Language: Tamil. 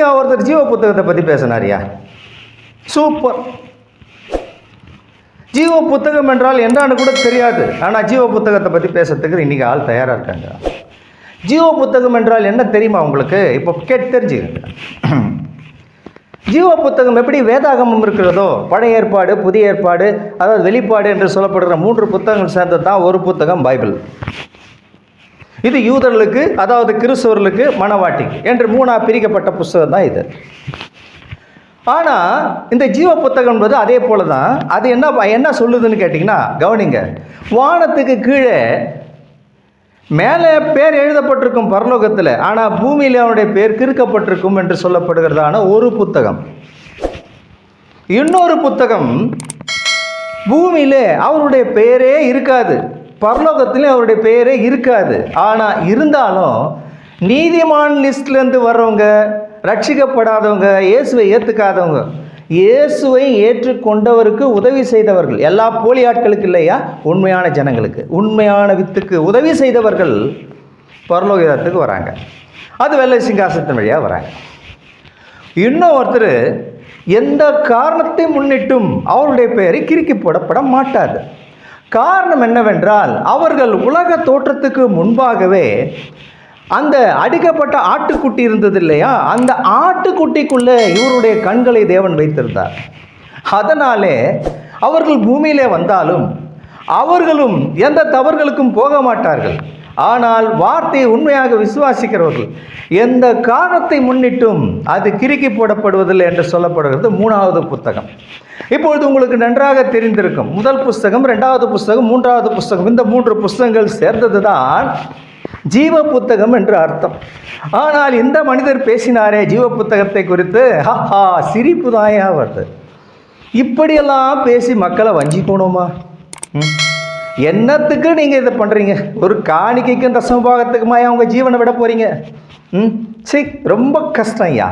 தெரியும் ஒருத்தர் ஜீவ புத்தகத்தை பற்றி பேசினாரியா சூப்பர் ஜீவ புத்தகம் என்றால் என்னன்னு கூட தெரியாது. ஆனால் ஜீவ புத்தகத்தை பற்றி பேசுறதுக்கு இன்றைக்கி ஆள் தயாராக இருக்காங்க. ஜீவ புத்தகம் என்றால் என்ன தெரியுமா உங்களுக்கு? இப்போ கேட்டு தெரிஞ்சுக்கங்க. ஜீவ புத்தகம் எப்படி வேதாகமம் இருக்கிறதோ பழைய ஏற்பாடு புதிய ஏற்பாடு அதாவது வெளிப்பாடு என்று சொல்லப்படுகிற மூன்று புத்தகங்கள் சேர்ந்தது தான் ஒரு புத்தகம் பைபிள். இது யூதர்களுக்கு அதாவது கிறிஸ்தவர்களுக்கு மனவாட்டி என்று மூணாக பிரிக்கப்பட்ட புஸ்தகம் தான் இது. ஆனால் இந்த ஜீவ புத்தகம் என்பது அதே போல தான் அது என்ன என்ன சொல்லுதுன்னு கேட்டிங்கன்னா கவனிங்க. வானத்துக்கு கீழே மேலே பேர் எழுதப்பட்டிருக்கும் பரலோகத்தில் ஆனால் பூமியில் அவனுடைய பேர் கிறுக்கப்பட்டிருக்கும் என்று சொல்லப்படுகிறதான ஒரு புத்தகம். இன்னொரு புத்தகம் பூமியிலே அவருடைய பெயரே இருக்காது. பரலோகத்திலே அவருடைய பெயரே இருக்காது. ஆனால் இருந்தாலும் நீதிமான் லிஸ்ட்லேருந்து வர்றவங்க ரட்சிக்கப்படாதவங்க இயேசுவை ஏற்றுக்காதவங்க இயேசுவை ஏற்றுக்கொண்டவருக்கு உதவி செய்தவர்கள் எல்லா போலி ஆட்களுக்கு இல்லையா? உண்மையான ஜனங்களுக்கு உண்மையான வித்துக்கு உதவி செய்தவர்கள் பரலோகத்துக்கு வராங்க. அது வெள்ளை சிங்காசத்தின் வழியாக வராங்க. இன்னும் ஒருத்தர் எந்த காரணத்தை முன்னிட்டும் அவருடைய பெயரை கிறுக்கி போடப்பட மாட்டாது காரணம் என்னவென்றால் அவர்கள் உலக தோற்றத்துக்கு முன்பாகவே அந்த அடிக்கப்பட்ட ஆட்டுக்குட்டி இருந்தது இல்லையா? அந்த ஆட்டுக்குட்டிக்குள்ளே இவருடைய கண்களை தேவன் வைத்திருந்தார். அதனாலே அவர்கள் பூமியிலே வந்தாலும் அவர்களும் எந்த தவறுகளுக்கும் போக மாட்டார்கள். ஆனால் வார்த்தையை உண்மையாக விசுவாசிக்கிறவர்கள் எந்த காரணத்தை முன்னிட்டும் அது கிறுக்கி போடப்படுவதில்லை என்று சொல்லப்படுகிறது மூணாவது புத்தகம். இப்பொழுது உங்களுக்கு நன்றாக தெரிந்திருக்கும் முதல் புஸ்தகம் ரெண்டாவது புஸ்தகம் மூன்றாவது புஸ்தகம் இந்த மூன்று புஸ்தகங்கள் சேர்ந்தது தான் ஜீவ புத்தகம் என்று அர்த்தம். ஆனால் இந்த மனிதர் பேசினாரே ஜீவ புத்தகத்தை குறித்து. ஹஹா சிரிப்பு தாயாக வருது. இப்படியெல்லாம் பேசி மக்களை வஞ்சிக்கணுமா? ம்? என்னத்துக்கு நீங்கள் இதை பண்ணுறீங்க ஒரு காணிக்கைக்கும் தசமபாகத்துக்குமாயா உங்கள் ஜீவனை விட போகிறீங்க ம்? சரி ரொம்ப கஷ்டம் ஐயா.